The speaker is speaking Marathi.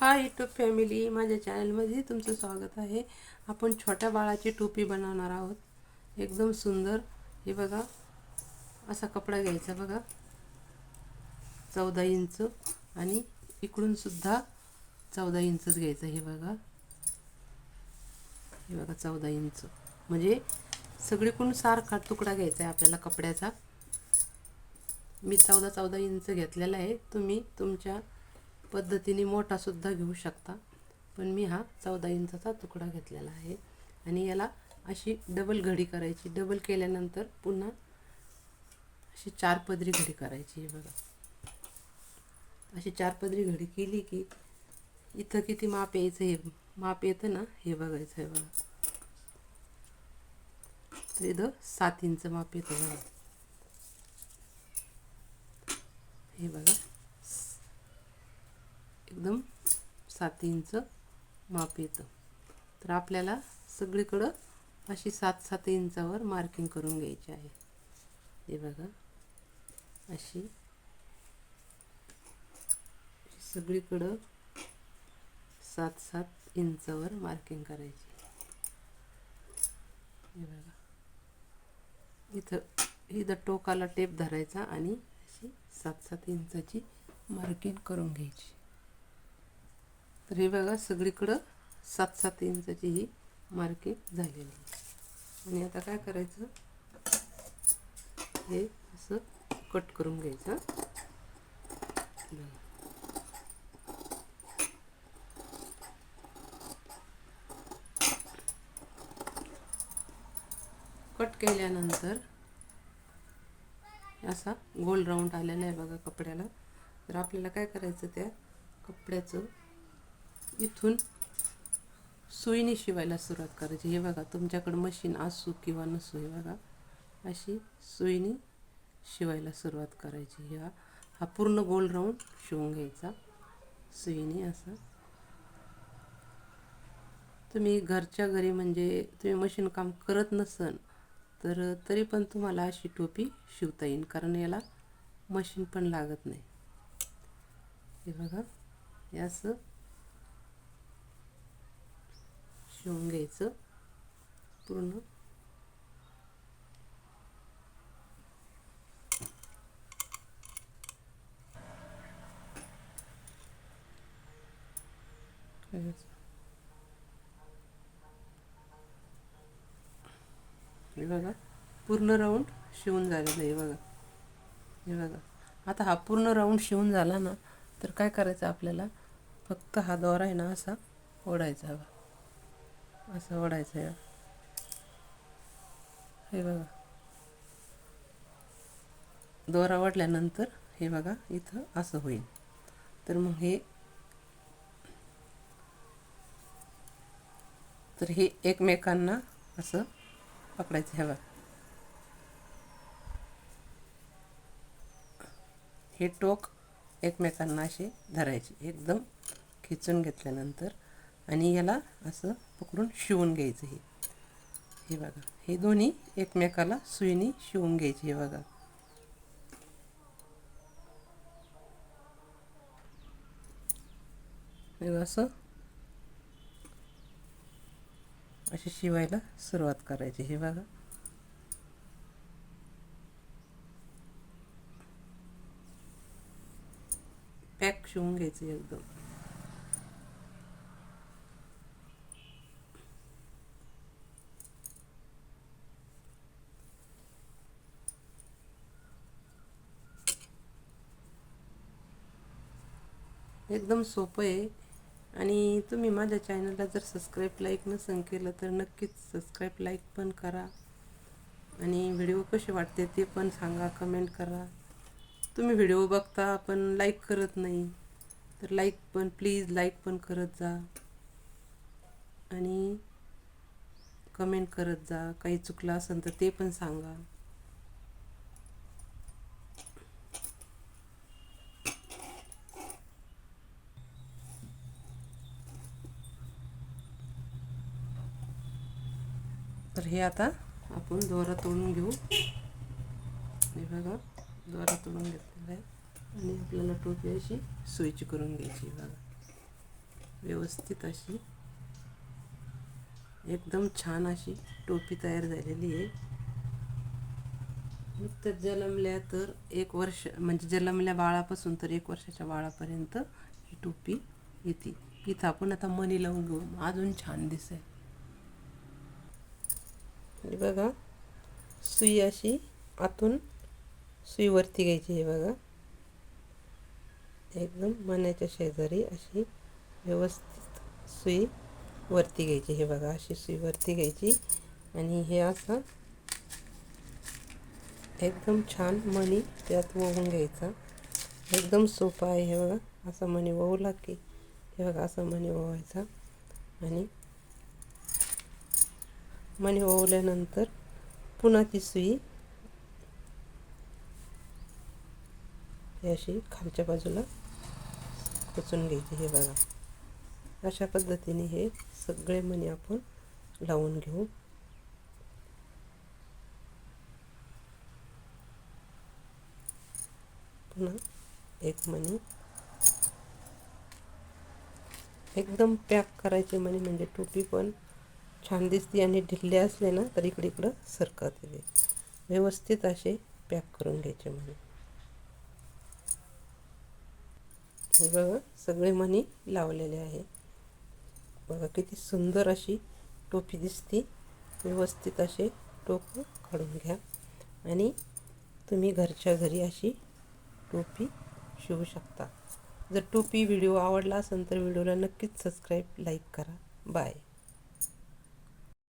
हा यूट्यूब फॅमिली माझ्या चॅनलमध्ये तुमचं स्वागत आहे. आपण छोट्या बाळाची टोपी बनवणार आहोत. एकदम सुंदर. हे बघा. असा कपडा घ्यायचा बघा. चौदा इंच आणि इकडूनसुद्धा चौदा इंचच घ्यायचं हे बघा. हे बघा चौदा इंच. म्हणजे सगळीकडून सारखा तुकडा घ्यायचा आहे आपल्याला कपड्याचा. मी चौदा चौदा इंच घेतलेला आहे. तुम्ही तुमच्या पद्धतीने मोठासुद्धा घेऊ शकता. पण मी हा चौदा इंचाचा तुकडा घेतलेला आहे. आणि याला अशी डबल घडी करायची. डबल केल्यानंतर पुन्हा अशी चार पदरी घडी करायची हे बघा. अशी चार पदरी घडी केली की इथं किती माप यायचं हे माप येतं ना हे बघायचं आहे बघा. तर इथं सात इंच माप येतं बघा. हे बघा. एकदम सात इंच माप येतं. तर आपल्याला सगळीकडं अशी सात सात इंचावर मार्किंग करून घ्यायची आहे. हे बघा. अशी. सगळीकडं सात सात इंचावर मार्किंग करायची. हे बघा. इथं इथं टोकाला टेप धरायचा आणि अशी सात सात इंचाची मार्किंग करून घ्यायची. तर हे बघा सगळीकडं सात सात इंचाची ही मार्किंग झालेली आहे आणि आता काय करायचं? हे असं कट करून घ्यायचं. कट केल्यानंतर असा गोल राऊंड आलेला आहे बघा कपड्याला. तर आपल्याला काय करायचं त्या कपड्याचं इथून सुईने शिवायला सुरुवात करायची. हे बघा तुमच्याकडं मशीन असू किंवा नसू हे बघा. अशी सुईने शिवायला सुरुवात करायची. ह्या हा पूर्ण गोल राऊंड शिवून घ्यायचा. सुईने असं. तुम्ही घरच्या घरी म्हणजे तुम्ही मशीन काम करत नसन तर तरी पण तुम्हाला अशी टोपी शिवता येईल कारण याला मशीन पण लागत नाही. हे बघा हे असं शिवून घ्यायचं. पूर्ण. हे बघा. पूर्ण राऊंड शिवून झालेलं आहे बघा. हे बघा. आता हा पूर्ण राऊंड शिवून झाला ना तर काय करायचं आपल्याला? फक्त हा दोरा आहे ना असा ओढायचा हवा. असं ओढायचं आहे. हे बघा. दोरा ओढल्यानंतर हे बघा इथं असं होईल. तर मग हे तर हे एकमेकांना असं पकडायचं हे बघा. हे टोक एकमेकांना असे धरायचे. एकदम खिचून घेतल्यानंतर आणि याला असं पकडून शिवून घ्यायचं हे. हे बघा हे दोन्ही एकमेकाला सुईने शिवून घ्यायचे हे बघा. हे असं. अशी शिवायला सुरुवात करायची हे बघा. पॅक शिवून घ्यायचं एकदम. एकदम सोपं आहे. आणि तुम्ही माझ्या चॅनलला जर सबस्क्राईब लाईक नसन केलं तर नक्कीच सबस्क्राईब लाईक पण करा. आणि व्हिडिओ कसे वाटते ते पण सांगा कमेंट करा. तुम्ही व्हिडिओ बघता पण लाईक करत नाही तर लाईक पण प्लीज लाईक पण करत जा. आणि कमेंट करत जा. काही चुकलं असेल तर ते पण सांगा. तर हे आता आपण दोरा तोडून घेऊ. हे बघा दोरा तोडून घेतलेला आहे. आणि आपल्याला टोपी अशी सोयीची करून घ्यायची बघा. व्यवस्थित अशी एकदम छान अशी टोपी तयार झालेली आहे. नुकत्याच जन्मल्या तर एक वर्ष म्हणजे जन्मल्या बाळापासून तर एक वर्षाच्या बाळापर्यंत ही टोपी येते. इथं आपण आता मनी लावून घेऊ. अजून छान दिसेल आणि बघा सुई अशी आतून सुईवरती घ्यायची हे बघा. एकदम मण्याच्या शेजारी अशी व्यवस्थित सुई वरती घ्यायची हे बघा. अशी सुई वरती घ्यायची आणि हे असं एकदम छान मणी त्यात वळून घ्यायचा. एकदम सोपं आहे हे बघा. असं मणी वळवला की हे बघा असं मणी वळवायचा आणि मणी ओवल्यानंतर पुन्हा ती सुई अशी खालच्या बाजूला खुचून घ्यायची. हे बघा अशा पद्धतीने हे सगळे मणी आपण लावून घेऊ. पुन्हा एक मणी. एकदम पॅक करायचे मणी म्हणजे टोपी पण छान दिसते आणि ढिल्ले असले ना तर इकडे इकडं सरकत येते. व्यवस्थित असे पॅक करून घ्यायचे मणी बघा सगळे मणी लावलेले आहे. बघा किती सुंदर अशी टोपी दिसते. व्यवस्थित असे टोप काढून घ्या. आणि तुम्ही घरच्या घरी अशी टोपी शिवू शकता. जर टोपी व्हिडिओ आवडला असेल तर व्हिडिओला नक्कीच सबस्क्राईब लाईक करा. बाय.